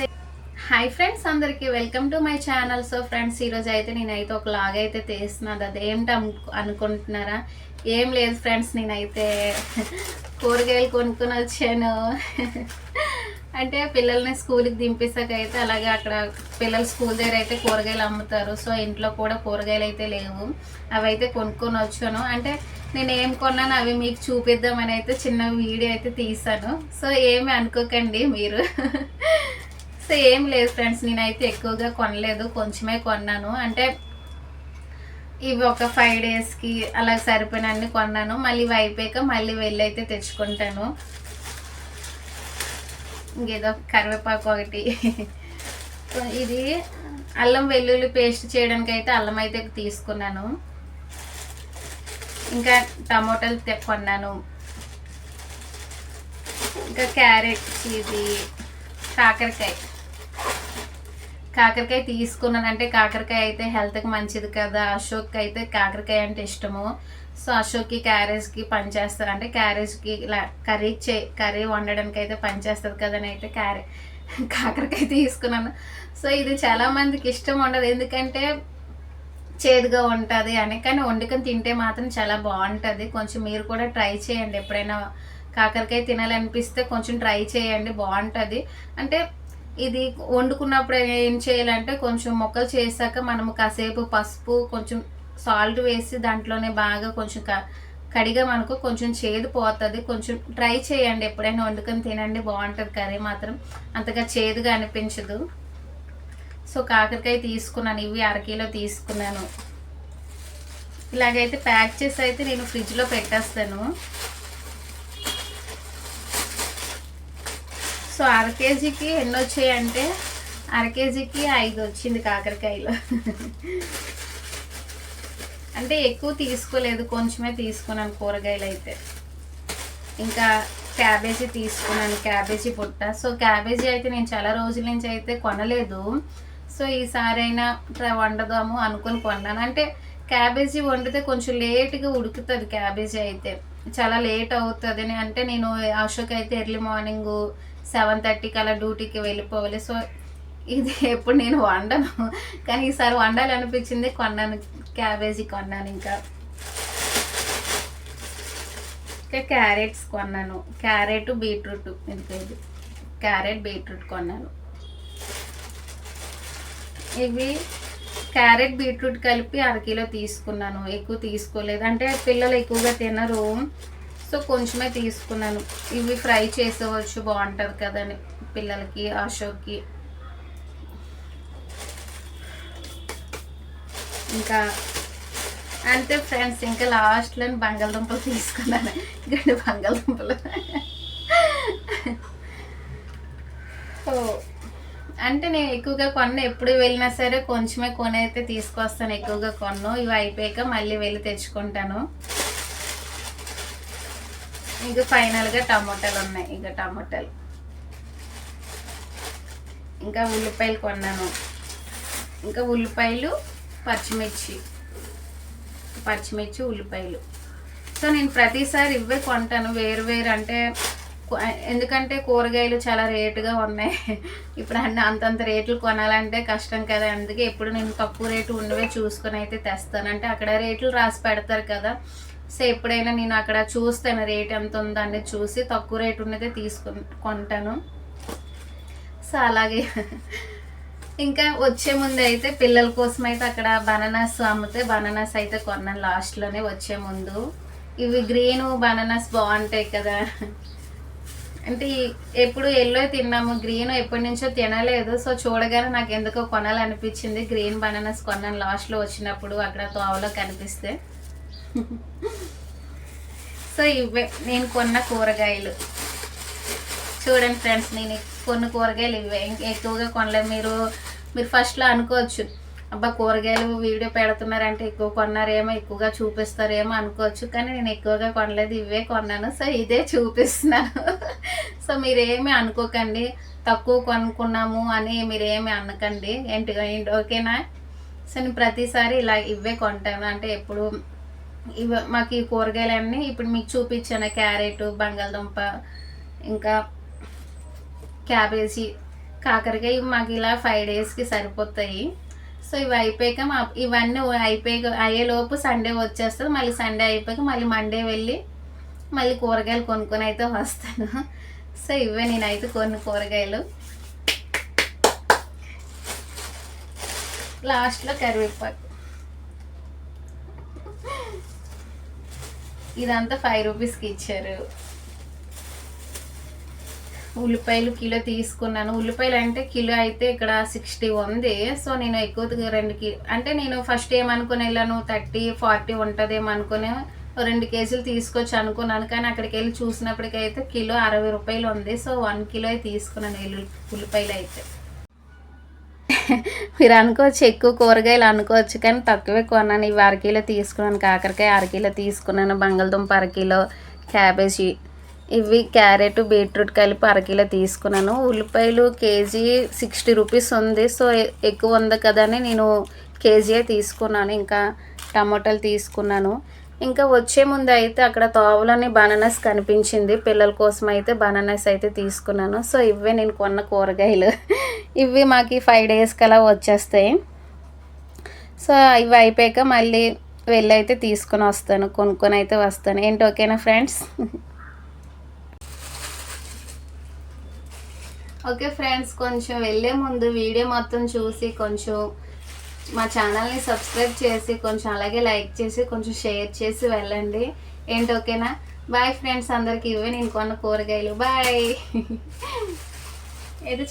నమస్తే hi friends అందరికీ welcome to my channel. So friends ఈరోజు అయితే నేనైతే ఒక లాగ్ అయితే తీస్తున్నాను అది ఏంటి అనుకుంటున్నారా? ఏం లేదు ఫ్రెండ్స్ నేనైతే కూరగాయలు కొనుక్కొని వచ్చాను. అంటే పిల్లల్ని స్కూల్కి దింపేసాక అయితే అలాగే అక్కడ పిల్లలు స్కూల్ దగ్గర అయితే కూరగాయలు అమ్ముతారు. సో ఇంట్లో కూడా కూరగాయలు అయితే లేవు. అవి అయితే కొనుక్కొని వచ్చాను. అంటే నేను ఏం కొన్నాను అవి మీకు చూపిద్దామని అయితే చిన్న వీడియో అయితే తీసాను సో ఏమి అనుకోకండి మీరు. సో ఏం లేదు ఫ్రెండ్స్. నేనైతే ఎక్కువగా కొనలేదు. కొంచెమే కొన్నాను. అంటే ఇవి ఒక ఫైవ్ డేస్కి అలా సరిపోయినన్ని కొన్నాను. మళ్ళీ ఇవి అయిపోయాక మళ్ళీ వెళ్ళి అయితే తెచ్చుకుంటాను. ఇంకేదో కరివేపాకు ఒకటి. ఇది అల్లం వెల్లుల్లి పేస్ట్ చేయడానికి అయితే అల్లం అయితే తీసుకున్నాను. ఇంకా టమోటాలు కొన్నాను. ఇంకా క్యారెట్ ఇది కాకరకాయ. కాకరకాయ తీసుకున్నాను అంటే కాకరకాయ అయితే హెల్త్కి మంచిది కదా. అశోక్కి అయితే కాకరకాయ అంటే ఇష్టము. సో అశోక్కి క్యారేజ్కి పనిచేస్తారు. అంటే క్యారేజ్కి ఇలా కర్రీ చే కర్రీ వండడానికి అయితే పనిచేస్తుంది కదని అయితే క్యారే కాకరకాయ తీసుకున్నాను. సో ఇది చాలా మందికి ఇష్టం ఉండదు. ఎందుకంటే చేదుగా ఉంటుంది అని. కానీ వండుకొని తింటే మాత్రం చాలా బాగుంటుంది. కొంచెం మీరు కూడా ట్రై చేయండి. ఎప్పుడైనా కాకరకాయ తినాలనిపిస్తే కొంచెం ట్రై చేయండి. బాగుంటుంది. అంటే ఇది వండుకున్నప్పుడు ఏం చేయాలంటే కొంచెం మొక్కలు చేశాక మనము కాసేపు పసుపు కొంచెం సాల్ట్ వేసి దాంట్లోనే బాగా కొంచెం క కడిగా మనకు కొంచెం చేదు పోతుంది. కొంచెం ట్రై చేయండి ఎప్పుడైనా వండుకొని తినండి బాగుంటుంది. కర్రీ మాత్రం అంతగా చేదుగా అనిపించదు. సో కాకరకాయ తీసుకున్నాను. ఇవి అరకిలో తీసుకున్నాను. ఇలాగైతే ప్యాక్ చేసి అయితే నేను ఫ్రిడ్జ్లో పెట్టేస్తాను. సో అర కేజీకి ఎన్ని వచ్చాయంటే అర కేజీకి ఐదు వచ్చింది కాకరకాయలు. అంటే ఎక్కువ తీసుకోలేదు కొంచెమే తీసుకున్నాను కూరగాయలు అయితే ఇంకా క్యాబేజీ తీసుకున్నాను క్యాబేజీ పుట్ట. సో క్యాబేజీ అయితే నేను చాలా రోజుల నుంచి అయితే కొనలేదు. సో ఈసారి అయినా వండదాము అనుకుని కొన్నాను. అంటే క్యాబేజీ వండితే కొంచెం లేట్గా ఉడుకుతుంది క్యాబేజీ అయితే. చాలా లేట్ అవుతుంది అని అంటే నేను అశోక్ అయితే ఎర్లీ మార్నింగ్ సెవెన్ థర్టీకి అలా డ్యూటీకి వెళ్ళిపోవాలి. సో ఇది ఎప్పుడు నేను వండను. కానీ ఈసారి వండాలనిపించింది కొన్నాను. క్యాబేజీ కొన్నాను ఇంకా. ఇంకా క్యారెట్స్ కొన్నాను. క్యారెట్ బీట్రూట్ ఇది ఇది క్యారెట్ బీట్రూట్ కొన్నాను. ఇవి క్యారెట్ బీట్రూట్ కలిపి అరకిలో తీసుకున్నాను. ఎక్కువ తీసుకోలేదు. అంటే పిల్లలు ఎక్కువగా తినరు. సో కొంచెమే తీసుకున్నాను. ఇవి ఫ్రై చేసేవచ్చు బాగుంటుంది కదని పిల్లలకి అశోక్కి ఇంకా అంతే ఫ్రెండ్స్ ఇంకా లాస్ట్లో బంగాళదుంపలు తీసుకున్నాను. ఇక్కడ బంగాళదుంపలు. సో అంటే నేను ఎక్కువగా కొన్న. ఎప్పుడు వెళ్ళినా సరే కొంచెమే కొనైతే తీసుకొస్తాను ఎక్కువగా కొన్ను. ఇవి అయిపోయాక మళ్ళీ వెళ్ళి తెచ్చుకుంటాను. ఇంకా ఫైనల్గా టమోటాలు ఉన్నాయి. ఇంకా టమాటాలు. ఇంకా ఉల్లిపాయలు కొన్నాను. ఇంకా ఉల్లిపాయలు పచ్చిమిర్చి. పచ్చిమిర్చి ఉల్లిపాయలు. సో నేను ప్రతిసారి ఇవే కొంటాను. వేరు వేరు అంటే ఎందుకంటే కూరగాయలు చాలా రేటుగా ఉన్నాయి. ఇప్పుడు అన్ని అంతంత రేట్లు కొనాలంటే కష్టం కదా. అందుకే ఎప్పుడు నేను తక్కువ రేటు ఉండవే చూసుకొని అయితే తెస్తాను. అంటే అక్కడ రేట్లు రాసి పెడతారు కదా. సో ఎప్పుడైనా నేను అక్కడ చూస్తాను రేట్ ఎంత ఉందో అనేది చూసి తక్కువ రేటు ఉన్నదే తీసుకొని కొంటాను. సో అలాగే ఇంకా వచ్చే ముందు అయితే పిల్లల కోసం అయితే అక్కడ బనానాస్ అమ్మితే బనానాస్ అయితే కొన్నాను లాస్ట్లోనే వచ్చే ముందు. ఇవి గ్రీన్ బనానాస్ బాగుంటాయి కదా. అంటే ఎప్పుడు ఎల్లో తిన్నాము గ్రీన్ ఎప్పటి నుంచో తినలేదు. సో చూడగానే నాకు ఎందుకో కొనాలనిపించింది. గ్రీన్ బనానాస్ కొన్నాను లాస్ట్లో వచ్చినప్పుడు అక్కడ తోవలో కనిపిస్తే. సో ఇవే నేను కొన్న కూరగాయలు. చూడండి ఫ్రెండ్స్ నేను కొన్ని కూరగాయలు ఇవే. ఎక్కువగా కొనలేదు. మీరు మీరు ఫస్ట్లో అనుకోవచ్చు. అబ్బా కూరగాయలు వీడియో పెడుతున్నారంటే ఎక్కువ కొన్నారేమో ఎక్కువగా చూపిస్తారేమో అనుకోవచ్చు. కానీ నేను ఎక్కువగా కొనలేదు. ఇవే కొన్నాను. సో ఇదే చూపిస్తున్నాను. సో మీరేమీ అనుకోకండి. తక్కువ కొనుక్కున్నాము అని మీరేమి అనకండి. ఏంటి ఏంటి ఓకేనా? సో నేను ప్రతిసారి ఇలా ఇవే కొంటాను. అంటే ఎప్పుడు ఇవ మాకు ఈ కూరగాయలన్నీ ఇప్పుడు మీకు చూపించాను క్యారెట్ బంగాళదుంప ఇంకా క్యాబేజీ కాకరకాయ ఇవి మాకు ఇలా ఫైవ్ డేస్కి సరిపోతాయి. సో ఇవి అయిపోయాక మా ఇవన్నీ అయిపోయాక అయ్యేలోపు సండే వచ్చేస్తుంది. మళ్ళీ సండే అయిపోయాక మళ్ళీ మండే వెళ్ళి మళ్ళీ కూరగాయలు కొనుక్కొని అయితే వస్తాను. సో ఇవే నేనైతే కొన్ని కూరగాయలు. లాస్ట్లో కరివేపాకు. ఇదంతా ఫైవ్ రూపీస్కి ఇచ్చారు. ఉల్లిపాయలు కిలో తీసుకున్నాను. ఉల్లిపాయలు అంటే కిలో అయితే ఇక్కడ సిక్స్టీ ఉంది. సో నేను ఎక్కువ రెండు కి అంటే నేను ఫస్ట్ ఏమనుకుని వెళ్ళాను? థర్టీ ఫార్టీ ఉంటుందేమో అనుకుని ఓ రెండు కేజీలు తీసుకొచ్చి అనుకున్నాను. కానీ అక్కడికి వెళ్ళి చూసినప్పటికైతే కిలో అరవై రూపాయలు ఉంది. సో వన్ కిలో తీసుకున్నాను ఉల్లిపాయలు అయితే. మీరు అనుకోవచ్చు ఎక్కువ కూరగాయలు అనుకోవచ్చు కానీ తక్కువే కొన్నాను. ఇవి అరకిలో తీసుకున్నాను కాకరకాయ అరకిలో తీసుకున్నాను బంగాళదుంప అరకిలో క్యాబేజీ. ఇవి క్యారెట్ బీట్రూట్ కలిపి అరకిలో తీసుకున్నాను. ఉల్లిపాయలు కేజీ సిక్స్టీ రూపీస్ ఉంది. సో ఎక్కువ ఉంది కదా అని నేను కేజీయే తీసుకున్నాను. ఇంకా టమాటాలు తీసుకున్నాను. ఇంకా వచ్చే ముందు అయితే అక్కడ తోవలోని బనానాస్ కనిపించింది. పిల్లల కోసం అయితే బనానాస్ అయితే తీసుకున్నాను. సో ఇవే నేను కొన్న కూరగాయలు. ఇవి మాకు ఫైవ్ డేస్ కలా వచ్చేస్తాయి. సో ఇవి అయిపోయాక మళ్ళీ వెళ్ళి అయితే తీసుకొని వస్తాను. కొనుక్కొని అయితే వస్తాను. ఏంటి ఓకేనా ఫ్రెండ్స్ ఓకే ఫ్రెండ్స్ కొంచెం వెళ్ళే ముందు వీడియో మొత్తం చూసి కొంచెం మా ఛానల్ని సబ్స్క్రైబ్ చేసి కొంచెం అలాగే లైక్ చేసి కొంచెం షేర్ చేసి వెళ్ళండి. ఏంటి ఓకేనా? బాయ్ ఫ్రెండ్స్ అందరికి ఇవే నేను కొన్న కూరగాయలు. బాయ్. ఏదో